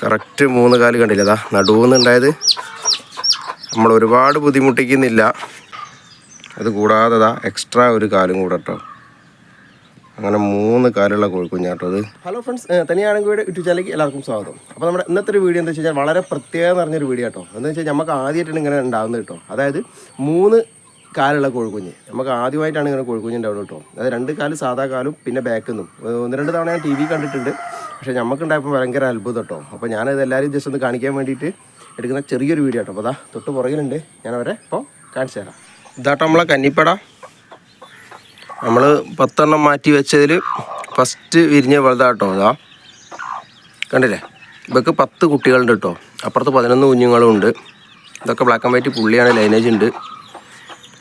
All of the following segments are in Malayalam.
കറക്റ്റ് മൂന്ന് കാൽ കണ്ടില്ല. അതാ നടുവുന്നുണ്ടായത്. നമ്മൾ ഒരുപാട് ബുദ്ധിമുട്ടിക്കുന്നില്ല. അത് കൂടാതെ അതാ എക്സ്ട്രാ ഒരു കാലും കൂടെ കേട്ടോ അങ്ങനെ മൂന്ന് കാലുള്ള കോഴിക്കുഞ്ഞാട്ടോ അത്. ഹലോ ഫ്രണ്ട്സ് തനിയാണെങ്കിൽ യൂട്യൂബ് ചാനലിലേക്ക് എല്ലാവർക്കും സ്വാഗതം. അപ്പോൾ നമ്മുടെ ഇന്നത്തെ ഒരു വീഡിയോ എന്താ വെച്ച് കഴിഞ്ഞാൽ വളരെ പ്രത്യേകം നിറഞ്ഞൊരു വീഡിയോ കേട്ടോ എന്താ വെച്ചാൽ നമുക്ക് ആദ്യമായിട്ടാണ് ഇങ്ങനെ ഉണ്ടാകുന്നത് കേട്ടോ. അതായത് മൂന്ന് കാലുള്ള കോഴിക്കുഞ്ഞ്. നമുക്ക് ആദ്യമായിട്ടാണ് ഇങ്ങനെ കോഴിക്കുഞ്ഞ് ഉണ്ടാവുള്ളൂ കേട്ടോ. അത് രണ്ട് കാൽ സാധാ കാലും പിന്നെ ബാക്കിൽ ഒന്ന് രണ്ട് തവണ ഞാൻ ടി വി കണ്ടിട്ടുണ്ട്. പക്ഷേ നമുക്കുണ്ടായപ്പോൾ ഭയങ്കര അത്ഭുതം കേട്ടോ. അപ്പോൾ ഞാനത് എല്ലാവരും ജസ്റ്റ് ഒന്ന് കാണിക്കാൻ വേണ്ടിയിട്ട് എടുക്കുന്ന ചെറിയൊരു വീഡിയോ കേട്ടോ അപ്പോൾ അതാ തൊട്ട് പുറകിലുണ്ട്. ഞാൻ അവരെ ഇപ്പോൾ കാണിച്ചു തരാം. ഇതാട്ടോ നമ്മളെ കന്നിപ്പട. നമ്മൾ പത്തെണ്ണം മാറ്റി വെച്ചതിൽ ഫസ്റ്റ് വിരിഞ്ഞ വലുതാട്ടോ ഇതാ. കണ്ടില്ലേ? ഇവക്ക് പത്ത് കുട്ടികളുണ്ട് കേട്ടോ അപ്പുറത്ത് പതിനൊന്ന് കുഞ്ഞുങ്ങളും ഉണ്ട് ഇതൊക്കെ ബ്ലാക്ക് ആൻഡ് വൈറ്റ് പുള്ളിയാണ് ലൈനേജ് ഉണ്ട്.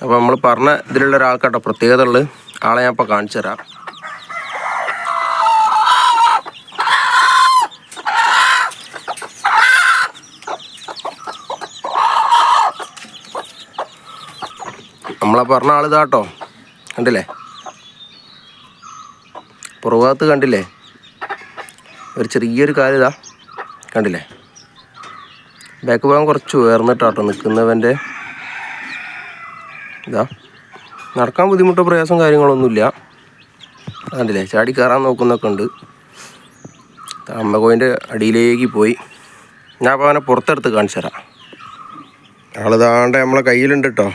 അപ്പോൾ നമ്മൾ പറഞ്ഞ ഇതിലുള്ള ഒരാൾക്കാട്ടോ പ്രത്യേകത ഉള്ളത്. ആളെ ഞാൻ ഇപ്പോൾ കാണിച്ചു തരാം. നമ്മളെ പറഞ്ഞ ആൾ ഇതാട്ടോ കണ്ടില്ലേ? പുറകാത്ത് കണ്ടില്ലേ? ഒരു ചെറിയൊരു കാര്യം ഇതാ. കണ്ടില്ലേ? ബാക്ക് ഭാഗം കുറച്ച് ഉയർന്നിട്ടാട്ടോ നിൽക്കുന്നവന്റെ ഇതാ. നടക്കാൻ ബുദ്ധിമുട്ടോ പ്രയാസം കാര്യങ്ങളൊന്നുമില്ല കണ്ടില്ലേ? ചാടി കയറാൻ നോക്കുന്നൊക്കെ ഉണ്ട്. അമ്മകോയിന്റെ അടിയിലേക്ക് പോയി. ഞാൻ അപ്പോൾ അവനെ പുറത്തെടുത്ത് കാണിച്ചു തരാം. ആളിതാണ്ട് നമ്മളെ കയ്യിലുണ്ട് കേട്ടോ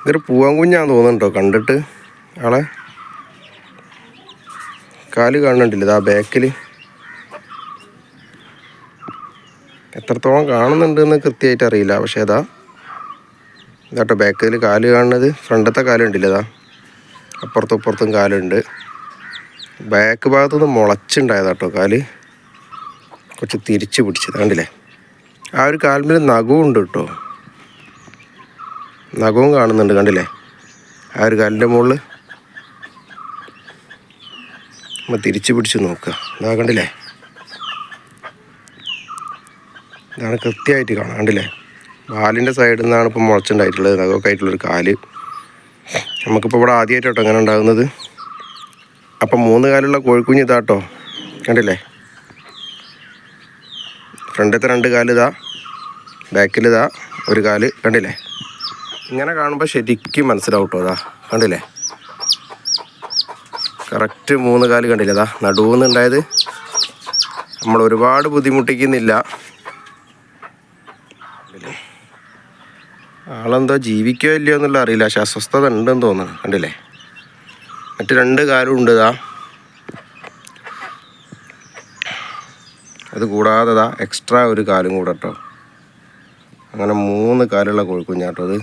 ഇതൊരു പൂവാൻ കുഞ്ഞാന്ന് തോന്നുന്നുണ്ടോ കണ്ടിട്ട്. ആളെ. കാൽ കാണുന്നുണ്ടില്ല ഇതാ ബാക്കിൽ എത്രത്തോളം കാണുന്നുണ്ടെന്ന് കൃത്യമായിട്ട് അറിയില്ല പക്ഷേ അതാ ഇതാട്ടോ ബാക്കിൽ കാൽ കാണുന്നത്. ഫ്രണ്ടത്തെ കാലുണ്ടല്ലോ ഇതാ? അപ്പുറത്തും കാലുണ്ട്. ബാക്ക് ഭാഗത്തുനിന്ന് മുളച്ചുണ്ടായതാട്ടോ കാൽ. കുറച്ച് തിരിച്ചു പിടിച്ചത് കണ്ടില്ലേ? ആ ഒരു കാൽമിൽ നഖവും ഉണ്ട് കേട്ടോ. നഖവും കാണുന്നുണ്ട് കണ്ടില്ലേ? ആ ഒരു കാലിന്റെ മുകളിൽ നമ്മൾ തിരിച്ചു പിടിച്ച് നോക്കുക. ഇതാ കണ്ടില്ലേ? ഇതാണ് കൃത്യമായിട്ട് കാണാം കണ്ടില്ലേ? വാലിന്റെ സൈഡിൽ നിന്നാണ് ഇപ്പോൾ മുളച്ചുണ്ടായിട്ടുള്ളത്. നഖമൊക്കെ ആയിട്ടുള്ളൊരു കാൽ. നമുക്കിപ്പോൾ ഇവിടെ ആദ്യമായിട്ടോ അങ്ങനെ ഉണ്ടാകുന്നത്. അപ്പം മൂന്ന് കാലുള്ള കോഴിക്കുഞ്ഞ് ഇതാട്ടോ. കണ്ടില്ലേ? ഫ്രണ്ടത്തെ രണ്ട് കാൽ ഇതാ. ബാക്കിൽ ഇതാ ഒരു കാൽ. കണ്ടില്ലേ? ഇങ്ങനെ കാണുമ്പോൾ ശരിക്കും മനസ്സിലാവും കേട്ടോ അതാ കണ്ടില്ലേ? കറക്റ്റ് മൂന്ന് കാൽ കണ്ടില്ലേ? അതാ നടുവെന്നുണ്ടായത് നമ്മൾ ഒരുപാട് ബുദ്ധിമുട്ടിക്കുന്നില്ല കണ്ടില്ലേ? ആളെന്തോ ജീവിക്കോ ഇല്ലയോ എന്നുള്ള അറിയില്ല. പക്ഷെ അസ്വസ്ഥത ഉണ്ടെന്ന് തോന്നുന്നു. കണ്ടില്ലേ? മറ്റ് രണ്ട് കാലും ഉണ്ട് ഇതാ അത് കൂടാതെ എക്സ്ട്രാ ഒരു കാലും കൂടെ കേട്ടോ അങ്ങനെ മൂന്ന് കാലുള്ള കോഴിക്കുഞ്ഞാട്ടോ അത്.